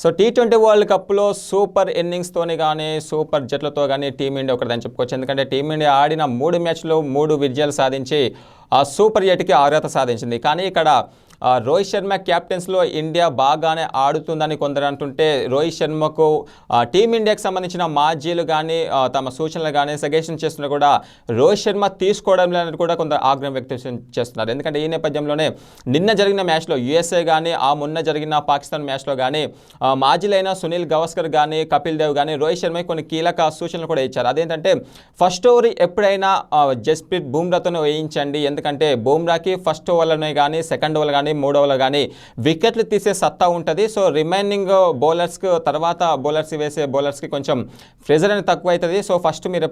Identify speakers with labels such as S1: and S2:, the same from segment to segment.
S1: So T twenty world కప్లో super ఇన్నింగ్స్తోని కానీ సూపర్ జట్లతో కానీ టీమిండియా ఒకటిదని చెప్పుకోవచ్చు. ఎందుకంటే టీమిండియా ఆడిన మూడు మ్యాచ్లు మూడు విజయాలు సాధించి ఆ సూపర్ ఎయిట్కి అర్హత సాధించింది. కానీ ఇక్కడ రోహిత్ శర్మ క్యాప్టెన్స్లో ఇండియా బాగానే ఆడుతుందని కొందరు అంటుంటే రోహిత్ శర్మకు టీమిండియాకు టీమిండియాకి సంబంధించిన మాజీలు కానీ తమ సూచనలు కానీ సజెషన్ చేస్తున్నా కూడా రోహిత్ శర్మ తీసుకోవడం లేదని కూడా కొందరు ఆగ్రహం వ్యక్తం చేస్తున్నారు. ఎందుకంటే ఈ నేపథ్యంలోనే నిన్న జరిగిన మ్యాచ్లో యుఎస్ఏ కానీ ఆ మొన్న జరిగిన పాకిస్తాన్ మ్యాచ్లో కానీ మాజీలైన సునీల్ గవస్కర్ కానీ కపిల్ దేవ్ కానీ రోహిత్ శర్మ కొన్ని కీలక సూచనలు కూడా ఇచ్చారు. అదేంటంటే ఫస్ట్ ఓవర్ ఎప్పుడైనా జస్ప్రీత్ బూమ్రాతోనే వేయించండి. ఎందుకంటే బూమ్రాకి ఫస్ట్ ఓవర్లోనే కానీ సెకండ్ ఓవర్ కానీ కానీ మూడవలో కానీ వికెట్లు తీసే సత్తా ఉంటుంది. సో రిమైనింగ్ బౌలర్స్కి తర్వాత బౌలర్స్ వేసే బౌలర్స్కి కొంచెం ప్రెజర్ అనేది తక్కువ అవుతుంది సో ఫస్ట్ మీరు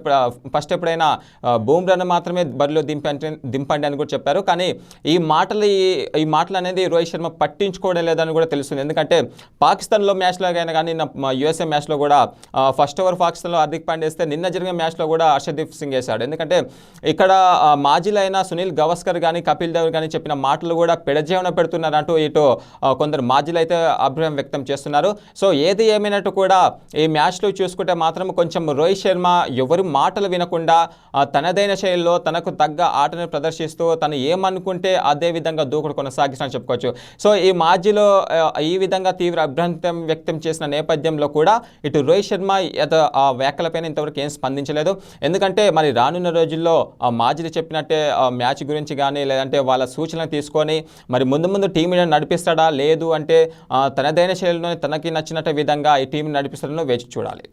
S1: ఫస్ట్ ఎప్పుడైనా బూమ్రాను మాత్రమే బరిలో దింపండి దింపండి అని కూడా చెప్పారు. కానీ ఈ మాటలు ఈ- మాటలు అనేది రోహిత్ శర్మ పట్టించుకోవడం లేదని కూడా తెలుస్తుంది. ఎందుకంటే పాకిస్తాన్లో మ్యాచ్లో అయినా కానీ యుఎస్ఏ మ్యాచ్లో కూడా ఫస్ట్ ఓవర్ పాకిస్తాన్లో హార్దిక్ పాండే వేస్తే నిన్న జరిగిన మ్యాచ్లో కూడా హర్షదీప్ సింగ్ వేశాడు. ఎందుకంటే ఇక్కడ మాజీలైన సునీల్ గవస్కర్ కానీ కపిల్ దేవ్ కానీ చెప్పిన మాటలు కూడా పెడజేవన పెడుతున్నారంటూ ఇటు కొందరు మాజీలు అయితే అభిప్రాయం వ్యక్తం చేస్తున్నారు. సో ఏది ఏమైనట్టు కూడా ఈ మ్యాచ్లో చూసుకుంటే మాత్రం కొంచెం రోహిత్ శర్మ ఎవరి మాటలు వినకుండా తనదైన శైలిలో తనకు తగ్గ ఆటను ప్రదర్శిస్తూ తను ఏమనుకుంటే అదే విధంగా దూకుడు కొనసాగిస్తానని చెప్పుకోవచ్చు. సో ఈ మాజీలో ఈ విధంగా తీవ్ర అభ్యంతరం వ్యక్తం చేసిన నేపథ్యంలో కూడా ఇటు రోహిత్ శర్మ యత- ఆ వ్యాఖ్యలపైన ఇంతవరకు ఏం స్పందించలేదు. ఎందుకంటే మరి రానున్న రోజుల్లో మాజీలు చెప్పినట్టే మ్యాచ్ గురించి కానీ లేదంటే వాళ్ళ సూచనలు తీసుకొని మరి ముందు ముందు టీంని నడిపిస్తాడా? లేదు అంటే తనదైన శైలిలోనే తనకి నచ్చినట్టు విధంగా ఈ టీంని నడిపిస్తాడో వేచి చూడాలి.